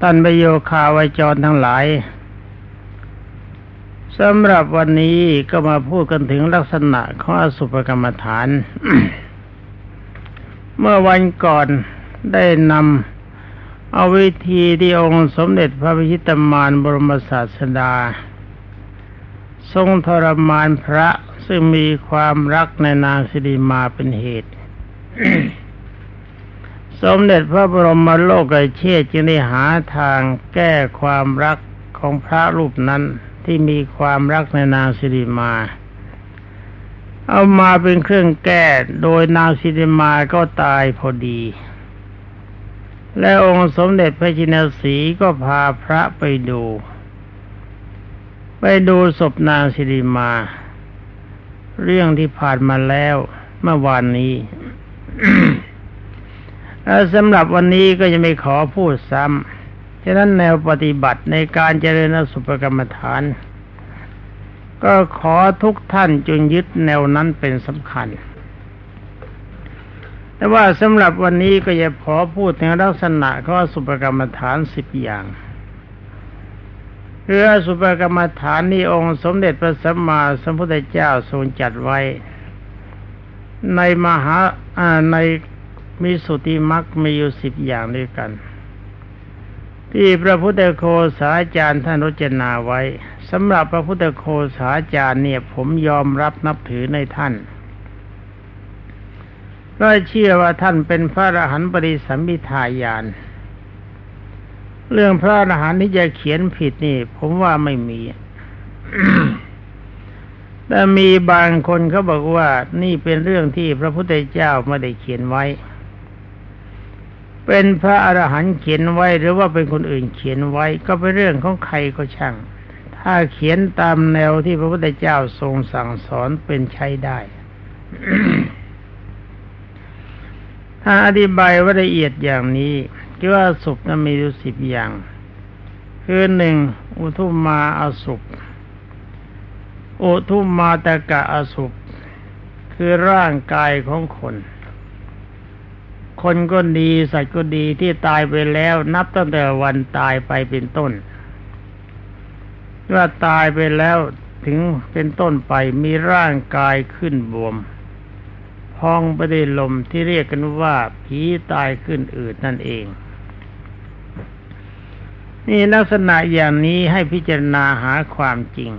ท่านประโยคาวิจรทั้งหลายสำหรับวันนี้ก็มาพูดกันถึงลักษณะของอสุภกรรมฐาน เมื่อวันก่อนได้นำเอาวิธีที่องค์สมเด็จพระพิชิตมารบรมศาสดา ทรงทรมานพระซึ่งมีความรักในนางสิริมาเป็นเหตุ สมเด็จพระบรมโลกเชษจึงได้หาทางแก้ความรักของพระรูปนั้นที่มีความรักในนางสิริมา เอามาเป็นเครื่องแก้โดยนางสิริมาก็ตายพอดี และองค์สมเด็จพระจินสีก็พาพระไปดู ไปดูศพนางสิริมา เรื่องที่ผ่านมาแล้วเมื่อวานนี้ สำหรับวันนี้ก็จะไม่ขอพูดซ้ำฉะนั้นแนวปฏิบัติในการเจริญสุภกรรมฐาน ก็ขอทุกท่านจงยึดแนวนั้นเป็นสำคัญ แต่ว่าสำหรับวันนี้ก็จะขอพูดถึงลักษณะของอสุภกรรมฐานสิบอย่างคืออสุภกรรมฐานนี้องค์สมเด็จพระสัมมาสัมพุทธเจ้าทรงจัดไว้ ในมหาใน มีสุติมักมีอยู่สิบอย่างด้วยกัน ที่พระพุทธโคสาจารย์ท่านรจนาไว้สำหรับพระพุทธโคสาจารย์เนี่ย ผมยอมรับนับถือในท่านเพราะเชื่อว่าท่านเป็นพระอรหันต์ปริสัมมิทายาน เรื่องพระอรหันต์ที่จะเขียนผิดนี่ ผมว่าไม่มีแต่มีบางคนเขาบอกว่านี่เป็นเรื่องที่พระพุทธเจ้าไม่ได้เขียนไว้ เป็นพระอรหันต์เขียนไว้หรือว่าเป็นคนอื่นเขียนไว้ก็เป็นเรื่องของใครก็ช่าง ถ้าเขียนตามแนวที่พระพุทธเจ้าทรงสั่งสอนเป็นใช้ได้ถ้าอธิบายว่าละเอียดอย่างนี้ก็ว่าสุปนั้นมีอยู่สิบอย่าง คือหนึ่งอุทุมมาอสุปอุทุมมาตะกะอสุปคือร่างกายของคน คนก็ดีสัตว์ก็ดีที่ตายไปแล้ว นับตั้งแต่วันตายไปเป็นต้นว่าตายไปแล้วถึงเป็นต้นไปมีร่างกายขึ้นบวม พองไปด้วยลมที่เรียกกันว่าผีตายขึ้นอืดนั่นเอง นี่ลักษณะอย่างนี้ให้พิจารณาหาความจริง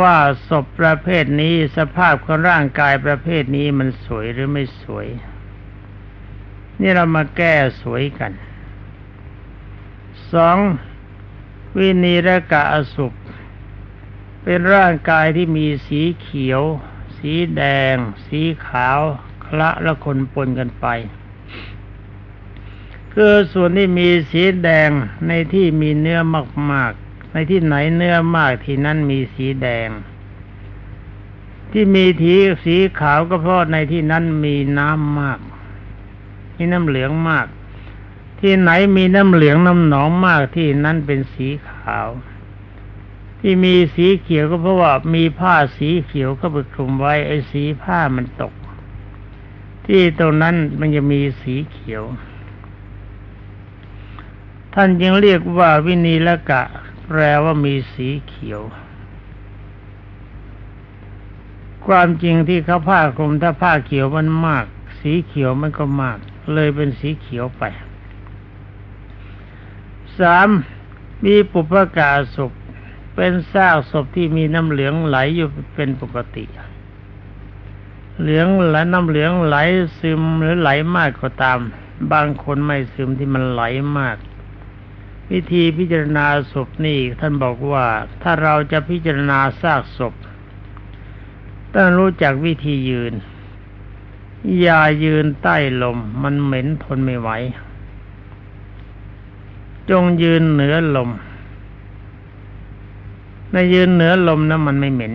ว่าศพประเภทนี้สภาพของร่างกายประเภทนี้มันสวยหรือไม่สวย นี่เรามาแก้สวยกันสองวินีรกะอสุปเป็นร่างกายที่มีสีเขียว สีแดง สีขาว คละและคนปนกันไปคือส่วนที่มีสีแดงในที่มีเนื้อมากๆ ในที่ไหนเนื้อมากที่นั่นมีสีแดง ที่มีทีสีขาวก็เพราะในที่นั้นมีน้ำมาก มีน้ำเหลืองมาก ที่ไหนมีน้ำเหลืองน้ำหนองมากที่นั้นเป็นสีขาว ที่มีสีเขียวก็เพราะว่ามีผ้าสีเขียวเข้าไปคลุมไว้ไอ้สีผ้ามันตก ที่ตรงนั้นมันจะมีสีเขียว ท่านจึงเรียกว่าวินีละกะ แปลว่ามีสีเขียวความจริงที่เขาผ้าคลุมถ้าผ้าเขียวมันมาก สีเขียวมันก็มาก เลยเป็นสีเขียวไปสามมีปุพกาศพเป็นซากศพที่มีน้ำเหลืองไหลอยู่เป็นปกติ เหลืองไหลน้ำเหลืองไหลซึมหรือไหลมากก็ตาม บางคนไม่ซึมที่มันไหลมาก วิธีพิจารณาศพนี่ท่านบอกว่าถ้าเราจะพิจารณาซากศพต้องรู้จักวิธียืน อย่ายืนใต้ลม มันเหม็นทนไม่ไหว จงยืนเหนือลมในยืนเหนือลมนะมันไม่เหม็น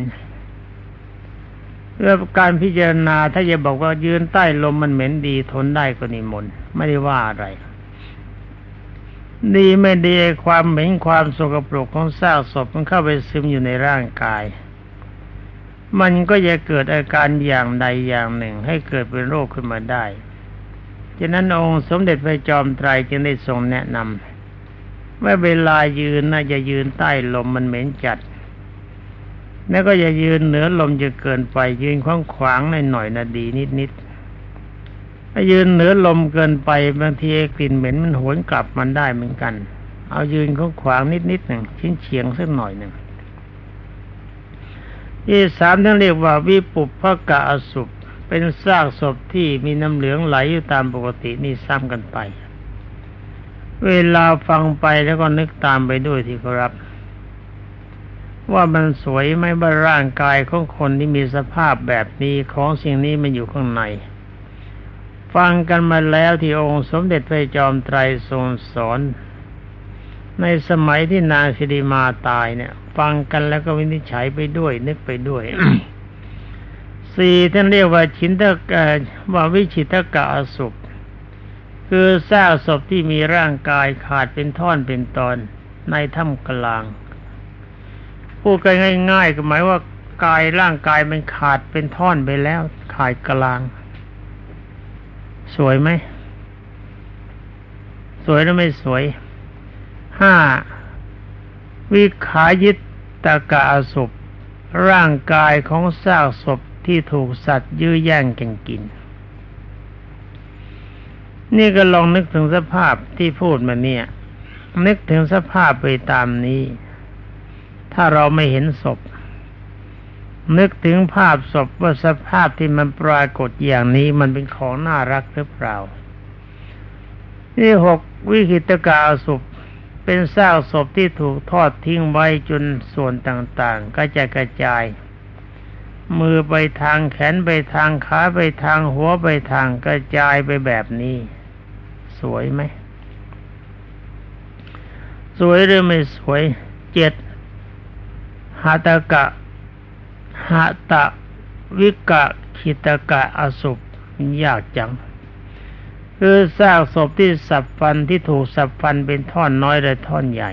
เรื่องการพิจารณาถ้าจะบอกว่ายืนใต้ลมมันเหม็นดีทนได้ก็นิมนต์ไม่ได้ว่าอะไร ดีไม่ดีความเหม็นความสกปรกของซากศพมันเข้าไปซึมอยู่ในร่างกาย มันก็จะเกิดอาการอย่างใดอย่างหนึ่ง ให้เกิดเป็นโรคขึ้นมาได้ฉะนั้นองค์สมเด็จพระจอมไตรจึงได้ทรงแนะนำเมื่อเวลายืนน่าจะยืนใต้ลมมันเหม็นจัด แล้วก็อย่ายืนเหนือลมจะเกินไป ยืนขวางขวางหน่อยหน่อยนะดีนิดนิดถ้ายืนเหนือลมเกินไปบางทีกลิ่นเหม็นมันหวนกลับมันได้เหมือนกัน เอายืนขวางขวางนิดนิดหนึ่งชิ้นเฉียงสักหน่อยหนึ่ง ที่สามท่านเรียกว่าวิปุปพกะอสุปเป็นซากศพที่มีน้ำเหลืองไหลอยู่ตามปกตินี่ซ้ำกันไป เวลาฟังไปแล้วก็นึกตามไปด้วยที่ครับ ว่ามันสวยไหมว่าร่างกายของคนที่มีสภาพแบบนี้ของสิ่งนี้มันอยู่ข้างใน ฟังกันมาแล้วที่องค์สมเด็จพระจอมไตรทรงสอน ในสมัยที่นางสิริมาตายเนี่ย ฟังกันแล้วก็วินิจฉัยไปด้วย นึกไปด้วยสี่ท่านเรียกว่าชินตกะว่าวิชิตกะอสุปคือซากศพที่มีร่างกายขาดเป็นท่อนเป็นตอนในถ้ำกลาง พูดกันง่าย ๆ ก็หมายว่ากายร่างกายมันขาดเป็นท่อนไปแล้ว ขาดกลาง สวยไหม สวยหรือไม่สวย ห้าวิขายิตตกะอสุปร่างกายของซากศพที่ถูกสัตว์ยื้อแย่งกันกิน นี่ก็ลองนึกถึงสภาพที่พูดมาเนี่ย นึกถึงสภาพไปตามนี้ ถ้าเราไม่เห็นศพ นึกถึงภาพศพว่าสภาพที่มันปรากฏอย่างนี้มันเป็นของน่ารักหรือเปล่านี่หกวิคิตกาศพ เป็นซากศพที่ถูกทอดทิ้งไว้จนส่วนต่างๆ ก็จะกระจาย มือไปทางแขนไปทางขาไปทางหัวไปทางกระจายไปแบบนี้ สวยไหม สวยหรือไม่สวยเจ็ดหาตะกะหาตะวิกะคิตกะอสุปยากจัง คือซากศพที่สับฟันที่ถูกสับฟันเป็นท่อนน้อยและท่อนใหญ่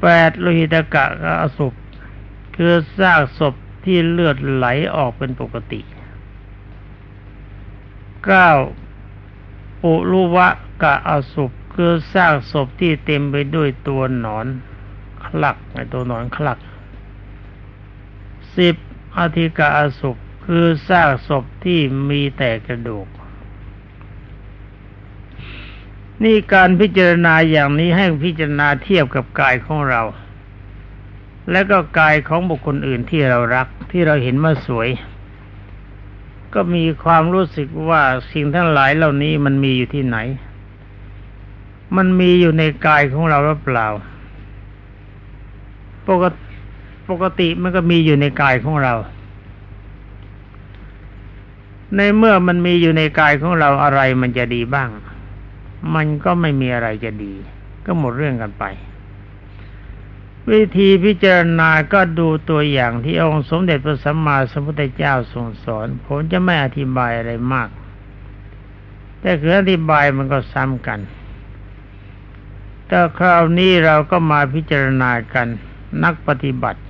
แปดโลหิตกะอสุปคือซากศพที่เลือดไหลออกเป็นปกติเก้าปุรุวะกะอสุปคือซากศพที่เต็มไปด้วยตัวหนอนคลักไอตัวหนอนคลักสิบอธิกะอสุป คือซากศพที่มีแต่กระดูก นี่การพิจารณาอย่างนี้ให้พิจารณาเทียบกับกายของเรา และก็กายของบุคคลอื่นที่เรารักที่เราเห็นว่าสวย ก็มีความรู้สึกว่าสิ่งทั้งหลายเหล่านี้มันมีอยู่ที่ไหน มันมีอยู่ในกายของเราหรือเปล่า ปกติปกติมันก็มีอยู่ในกายของเรา ในเมื่อมันมีอยู่ในกายของเราอะไรมันจะดีบ้าง มันก็ไม่มีอะไรจะดี ก็หมดเรื่องกันไป วิธีพิจารณาก็ดูตัวอย่างที่องค์สมเด็จพระสัมมาสัมพุทธเจ้าทรงสอน ผมจะไม่อธิบายอะไรมาก แต่คืออธิบายมันก็ซ้ำกัน แต่คราวนี้เราก็มาพิจารณากันนักปฏิบัติ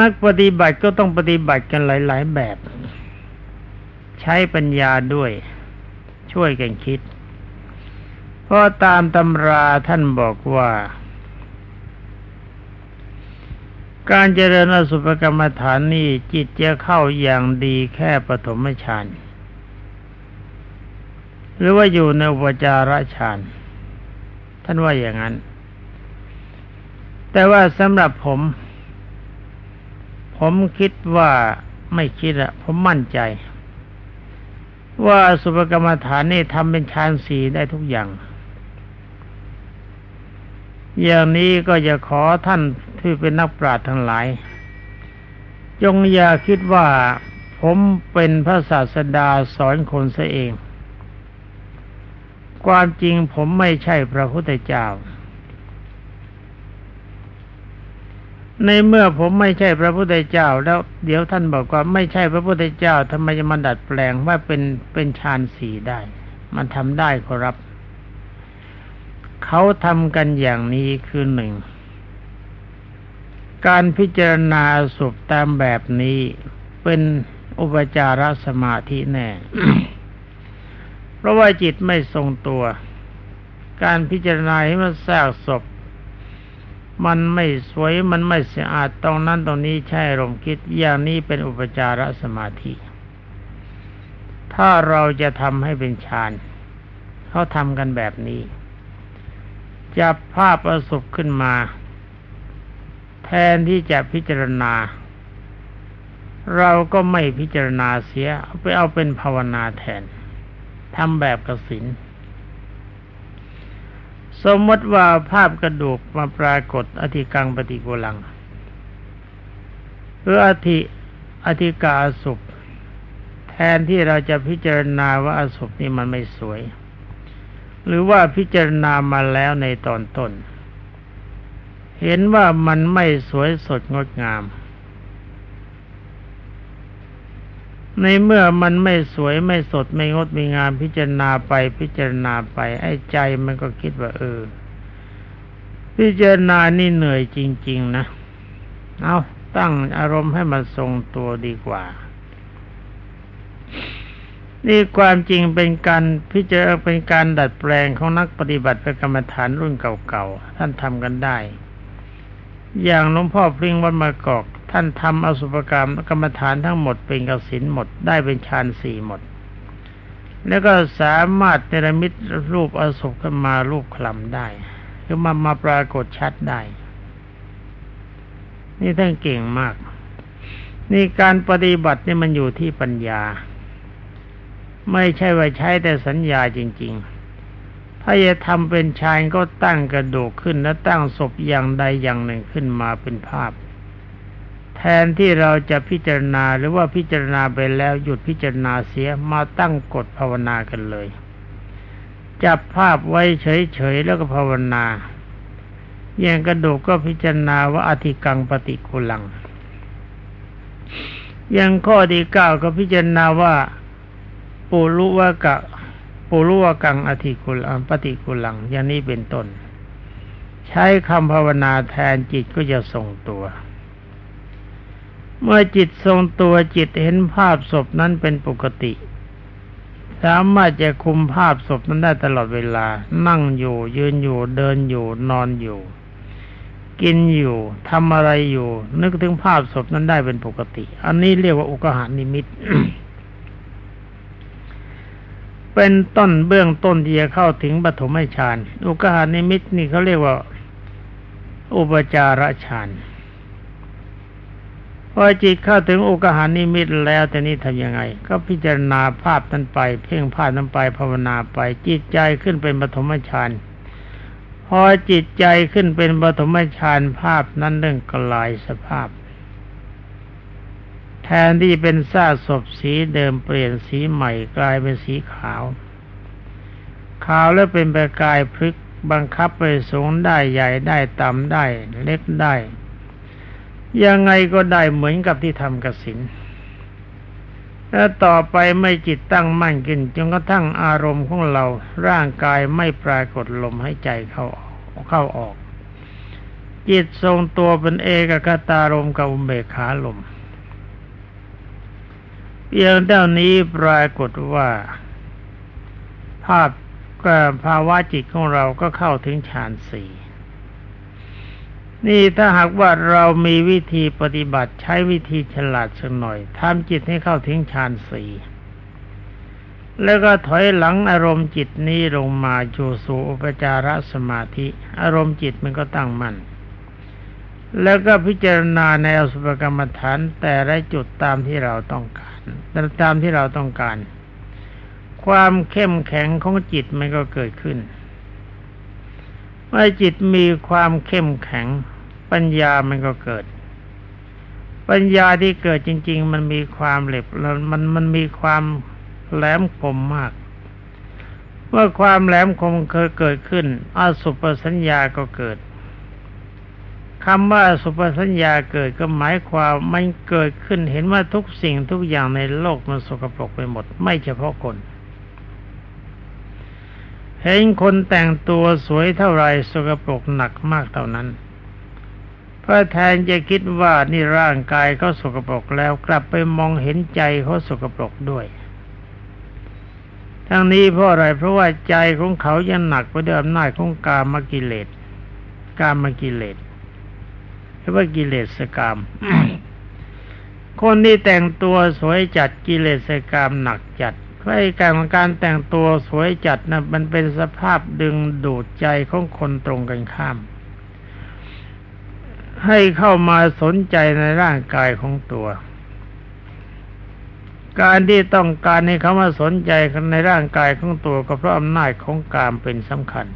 นักปฏิบัติก็ต้องปฏิบัติกันหลาย ๆ แบบ ใช้ปัญญาด้วย ช่วยกันคิด เพราะตามตำราท่านบอกว่า การเจริญอสุภกรรมฐานนี้จิตจะเข้าอย่างดีแค่ปฐมฌานหรือว่าอยู่ในอุปจาระฌานท่านว่าอย่างนั้น แต่ว่าสำหรับผม ผมคิดว่าไม่คิดอะผมมั่นใจ ว่าสุภกรรมฐานนี่ทำเป็นฌานสีได้ทุกอย่าง อย่างนี้ก็จะขอท่านที่เป็นนักปราชญ์ทั้งหลาย จงอย่าคิดว่าผมเป็นพระศาสดาสอนคนซะเอง ความจริงผมไม่ใช่พระพุทธเจ้า ในเมื่อผมไม่ใช่พระพุทธเจ้า แล้วเดี๋ยวท่านบอกว่าไม่ใช่พระพุทธเจ้าทำไมจะมาดัดแปลงว่าเป็นเป็นฌานสีได้ มันทำได้ขอรับ เขาทำกันอย่างนี้คือหนึ่ง การพิจารณาสุปตามแบบนี้เป็นอุปจารสมาธิแน่ เพราะว่าจิตไม่ทรงตัว การพิจารณาให้มันแทรกศพ มันไม่สวยมันไม่สะอาดตรงนั้นตรงนี้ใช่ลมคิดอย่างนี้เป็นอุปจารสมาธิ ถ้าเราจะทำให้เป็นฌานเขาทำกันแบบนี้ จับภาพประสบขึ้นมา แทนที่จะพิจารณา เราก็ไม่พิจารณาเสีย ไปเอาเป็นภาวนาแทนทำแบบกสิน สมมติว่าภาพกระดูกมาปรากฏอธิกังปฏิโกลังหรืออธิอธิกาสุปแทนที่เราจะพิจารณาว่าอสุปนี้มันไม่สวย หรือว่าพิจารณามาแล้วในตอนต้น เห็นว่ามันไม่สวยสดงดงาม ในเมื่อมันไม่สวยไม่สดไม่งดไม่งามพิจารณาไปพิจารณาไป ไอ้ใจมันก็คิดว่า เออ พิจารณานี่เหนื่อยจริง ๆ นะ เอาตั้งอารมณ์ให้มันทรงตัวดีกว่า นี่ความจริงเป็นการพิจารณาเป็นการดัดแปลงของนักปฏิบัติเป็นกรรมฐานรุ่นเก่าๆท่านทำกันได้ อย่างหลวงพ่อพริ้งวัดมากอก ท่านทำอสุภกรรมกรรมฐานทั้งหมดเป็นกสินหมดได้เป็นฌานสี่หมด แล้วก็สามารถเนรมิตรูปอสุภขึ้นมารูปคลำได้คือมามาปรากฏชัดได้ นี่ท่านเก่งมาก นี่การปฏิบัตินี่มันอยู่ที่ปัญญา ไม่ใช่ว่าใช้แต่สัญญาจริง ๆถ้าจะทำเป็นชายก็ตั้งกระดูกขึ้นและตั้งศพอย่างใดอย่างหนึ่งขึ้นมาเป็นภาพ แทนที่เราจะพิจารณาหรือว่าพิจารณาไปแล้วหยุดพิจารณาเสียมาตั้งกฎภาวนากันเลย จับภาพไว้เฉยๆแล้วก็ภาวนาอย่างกระดูกก็พิจารณาว่าอธิกังปฏิกุลัง อย่างข้อที่เก้าก็พิจารณาว่าปุรุวกะปุรุวกังอธิกุลังปฏิกุลัง อย่างนี้เป็นต้น ใช้คำภาวนาแทนจิตก็จะทรงตัว เมื่อจิตทรงตัวจิตเห็นภาพศพนั้นเป็นปกติ สามารถจะคุมภาพศพนั้นได้ตลอดเวลา นั่งอยู่ ยืนอยู่เดินอยู่ นอนอยู่ กินอยู่ทำอะไรอยู่ นึกถึงภาพศพนั้นได้เป็นปกติ อันนี้เรียกว่าอุกหานิมิตเป็นต้นเบื้องต้นที่จะเข้าถึงปฐมฌานอุกหานิมิตนี่เขาเรียกว่า อุปจารฌาน พอจิตเข้าถึงอุกหานิมิตแล้วแต่นี้ทำยังไง ก็พิจารณาภาพนั้นไป เพ่งภาพนั้นไปภาวนาไป จิตใจขึ้นเป็นปฐมฌานพอจิตใจขึ้นเป็นปฐมฌานภาพนั้นเรื่องกลายสภาพ แทนที่เป็นซากศพสีเดิมเปลี่ยนสีใหม่กลายเป็นสีขาว ขาวแล้วเป็นประกายพลึกบังคับไปสูงได้ใหญ่ได้ต่ำได้เล็กได้ ยังไงก็ได้เหมือนกับที่ทำกสินแล้วต่อไปไม่จิตตั้งมั่นขึ้นจนกระทั่งอารมณ์ของเราร่างกายไม่ปรากฏลมให้ใจเข้าออกเข้าออก จิตทรงตัวเป็นเอกคตารมกับอุเบกขาลมเพียงเท่านี้ปรากฏว่า ภาพภาวะจิตของเราก็เข้าถึงฌานสี่ นี่ถ้าหากว่าเรามีวิธีปฏิบัติใช้วิธีฉลาดสักหน่อยทำจิตให้เข้าถึงฌานสี่แล้วก็ถอยหลังอารมณ์จิตนี้ลงมาจูสู่อุปจารสมาธิ อารมณ์จิตมันก็ตั้งมั่นแล้วก็พิจารณาในอสุภกรรมฐานแต่ละจุดตามที่เราต้องการตามที่เราต้องการ ความเข้มแข็งของจิตมันก็เกิดขึ้นเมื่อจิตมีความเข้มแข็ง ปัญญามันก็เกิด ปัญญาที่เกิดจริง ๆ มันมีความเหล็บมันมันมีความแหลมคมมาก เมื่อความแหลมคมเคยเกิดขึ้นอสุปสัญญาก็เกิดคำว่าสุปสัญญาเกิดก็หมายความมันเกิดขึ้นเห็นว่าทุกสิ่งทุกอย่างในโลกมันสกปรกไปหมด ไม่เฉพาะคน เห็นคนแต่งตัวสวยเท่าไรสกปรกหนักมากเท่านั้น เพราะแทนจะคิดว่านี่ร่างกายเขาสกปรกแล้วกลับไปมองเห็นใจเขาสกปรกด้วย ทั้งนี้เพราะอะไรเพราะว่าใจของเขายังหนักไปด้วยอำนาจของกามกิเลสกามกิเลสหรือว่ากิเลสกรรมคนที่แต่งตัวสวยจัดกิเลสกรรมหนักจัดเพราะการของการแต่งตัวสวยจัดนะมันเป็นสภาพดึงดูดใจของคนตรงกันข้าม ให้เข้ามาสนใจในร่างกายของตัว การที่ต้องการให้เขามาสนใจในร่างกายของตัวก็เพราะอำนาจของกามเป็นสำคัญ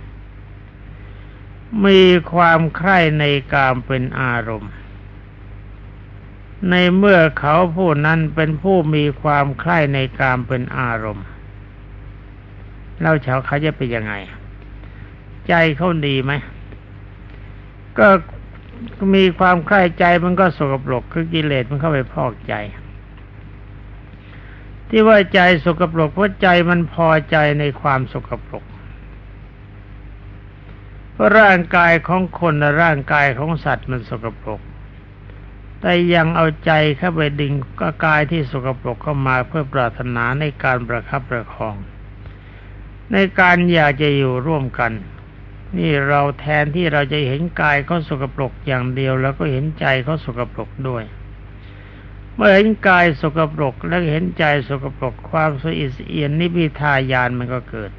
มีความใคร่ในกามเป็นอารมณ์ ในเมื่อเขาผู้นั้นเป็นผู้มีความใคร่ในกามเป็นอารมณ์เราเฉาเขาจะเป็นยังไง ใจเขาดีไหมก็ มีความใคร่ใจมันก็สกปรกคือกิเลสมันเข้าไปพอกใจ ที่ว่าใจสกปรกเพราะใจมันพอใจในความสกปรกเพราะร่างกายของคนและร่างกายของสัตว์มันสกปรก แต่ยังเอาใจเข้าไปดึงกายที่สกปรกเข้ามาเพื่อปรารถนาในการประคับประคอง ในการอยากจะอยู่ร่วมกัน นี่เราแทนที่เราจะเห็นกายเขาสกปรกอย่างเดียว แล้วก็เห็นใจเขาสกปรกด้วย เมื่อเห็นกายสกปรกแล้วเห็นใจสกปรกความสอิสเอียนนิพิทายานมันก็เกิด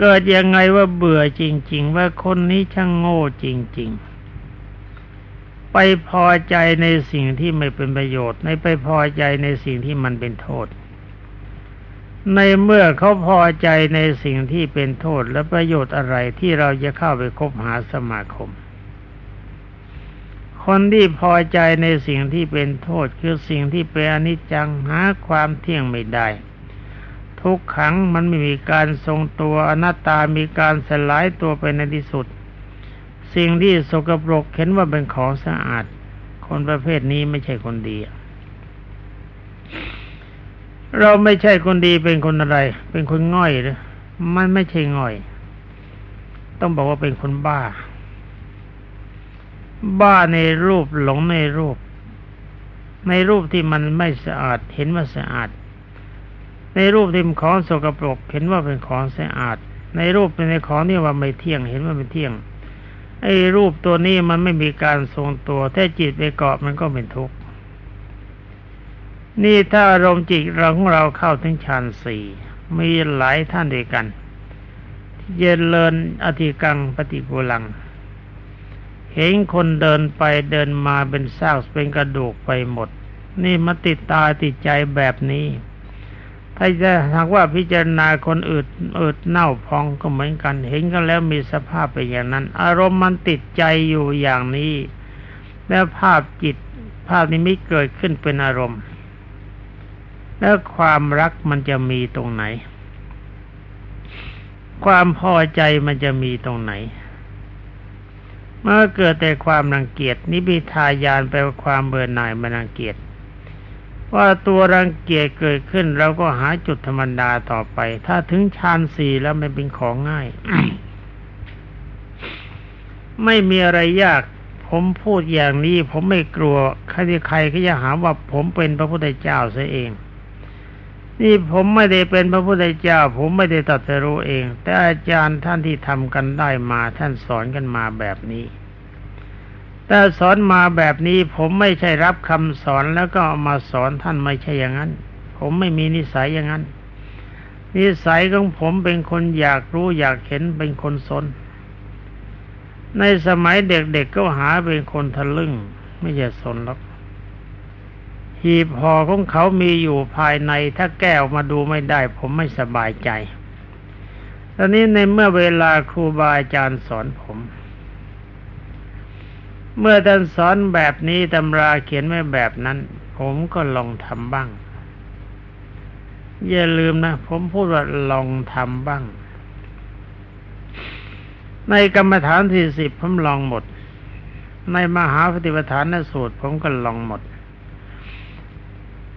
เกิดยังไงว่าเบื่อจริง ๆ ว่าคนนี้ช่างโง่จริง ๆไปพอใจในสิ่งที่ไม่เป็นประโยชน์ ในไปพอใจในสิ่งที่มันเป็นโทษ ในเมื่อเขาพอใจในสิ่งที่เป็นโทษและประโยชน์อะไรที่เราจะเข้าไปคบหาสมาคม คนที่พอใจในสิ่งที่เป็นโทษคือสิ่งที่เป็นอนิจจังหาความเที่ยงไม่ได้ ทุกขังมันไม่มีการทรงตัวอนัตตามีการสลายตัวไปในที่สุด สิ่งที่สกปรกเห็นว่าเป็นของสะอาด คนประเภทนี้ไม่ใช่คนดี เราไม่ใช่คนดีเป็นคนอะไร เป็นคนง่อยหรือมันไม่ใช่ง่อย ต้องบอกว่าเป็นคนบ้า บ้าในรูปหลงในรูป ในรูปที่มันไม่สะอาดเห็นว่าสะอาด ในรูปที่มันของสกปรก เห็นว่าเป็นของสะอาด ในรูปเป็นในของที่ว่าไม่เที่ยง เห็นว่าเป็นเที่ยงไอ้รูปตัวนี้มันไม่มีการทรงตัว ถ้าจิตไปเกาะมันก็เป็นทุกข์ นี่ถ้าอารมณ์จิตเราของเราเข้าถึงฌานสี่มีหลายท่านด้วยกันที่เจริญอธิกังปฏิกูลัง เห็นคนเดินไปเดินมาเป็นซากเป็นกระดูกไปหมด นี่มาติดตาติดใจแบบนี้ ถ้าจะหากว่าพิจารณาคนอืดอืดเน่าพองก็เหมือนกัน เห็นกันแล้วมีสภาพเป็นอย่างนั้น อารมณ์มันติดใจอยู่อย่างนี้ แล้วภาพจิตภาพนี้ไม่เกิดขึ้นเป็นอารมณ์ แล้วความรักมันจะมีตรงไหน ความพอใจมันจะมีตรงไหน เมื่อเกิดแต่ความรังเกียจนิพิทายานแปลว่าความเบื่อหน่ายมันรังเกียจว่าตัวรังเกียจเกิดขึ้นเราก็หาจุดธรรมดาต่อไป ถ้าถึงฌานสี่แล้วมันเป็นของง่าย ไม่มีอะไรยาก ผมพูดอย่างนี้ ผมไม่กลัวใครใครก็จะหาว่าผมเป็นพระพุทธเจ้าเสียเอง นี่ผมไม่ได้เป็นพระพุทธเจ้า ผมไม่ได้ตรัสรู้เอง แต่อาจารย์ท่านที่ทำกันได้มาท่านสอนกันมาแบบนี้แต่สอนมาแบบนี้ผมไม่ใช่รับคำสอนแล้วก็ามาสอนท่านไม่ใช่อย่างนั้น ผมไม่มีนิสัยอย่างนั้น นิสัยของผมเป็นคนอยากรู้อยากเห็นเป็นคนสน ในสมัยเด็กๆก็หาเป็นคนทะลึ่ง ไม่ใช่สนหรอก หีบห่อของเขามีอยู่ภายในถ้าแก้วมาดูไม่ได้ ผมไม่สบายใจ ตอนนี้ในเมื่อเวลาครูบาอาจารย์สอนผม เมื่อท่านสอนแบบนี้ตำราเขียนไว้แบบนั้น ผมก็ลองทำบ้าง อย่าลืมนะ ผมพูดว่าลองทำบ้าง ในกรรมฐานที่สิบผมลองหมด ในมหาปฏิปทานสูตร ผมก็ลองหมด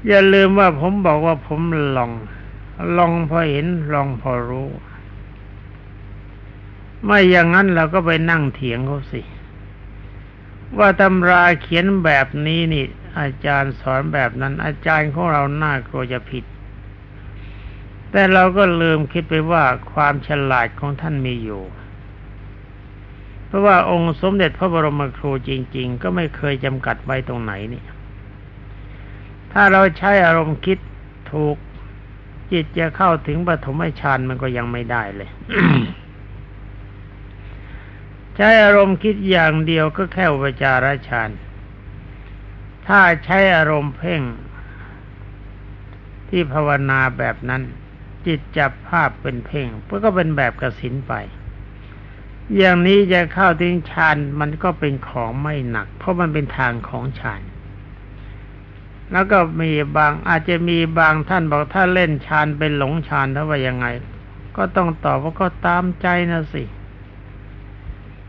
อย่าลืมว่าผมบอกว่าผมลอง ลองพอเห็นลองพอรู้ ไม่อย่างนั้นเราก็ไปนั่งเถียงเขาสิ ว่าตำราเขียนแบบนี้นี่ อาจารย์สอนแบบนั้น อาจารย์ของเราน่ากลัวจะผิด แต่เราก็ลืมคิดไปว่าความฉลาดของท่านมีอยู่เพราะว่าองค์สมเด็จพระบรมครูจริง ๆ ก็ไม่เคยจำกัดไว้ตรงไหนนี่ ถ้าเราใช้อารมณ์คิดถูกจิตจะเข้าถึงปฐมฌานมันก็ยังไม่ได้เลย ใช้อารมณ์คิดอย่างเดียวก็แค่อุปจารฌานถ้าใช้อารมณ์เพ่งที่ภาวนาแบบนั้น จิตจับภาพเป็นเพ่งเพื่อก็เป็นแบบกสินไป อย่างนี้จะเข้าถึงฌานมันก็เป็นของไม่หนัก เพราะมันเป็นทางของฌาน แล้วก็มีบางอาจจะมีบางท่านบอกถ้าเล่นฌานเป็นหลงฌานถ้าว่ายังไง ก็ต้องตอบว่าก็ตามใจนะสิ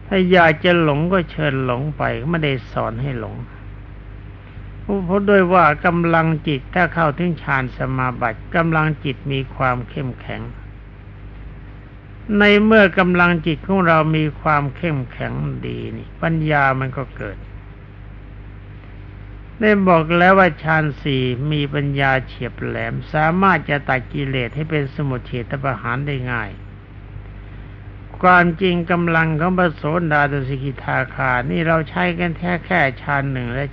ถ้าอยากจะหลงก็เชิญหลงไปไม่ได้สอนให้หลงเพราะด้วยว่ากำลังจิตถ้าเข้าถึงฌานสมาบัติกำลังจิตมีความเข้มแข็ง ในเมื่อกำลังจิตของเรามีความเข้มแข็งดีนี่ ปัญญามันก็เกิด ได้บอกแล้วว่าฌานสี่มีปัญญาเฉียบแหลม สามารถจะตัดกิเลสให้เป็นสมุทเฉทประหารได้ง่าย ความจริงกำลังของพระโสดาตสิกิทาคา นี่เราใช้กันแค่แค่ฌานหนึ่งและ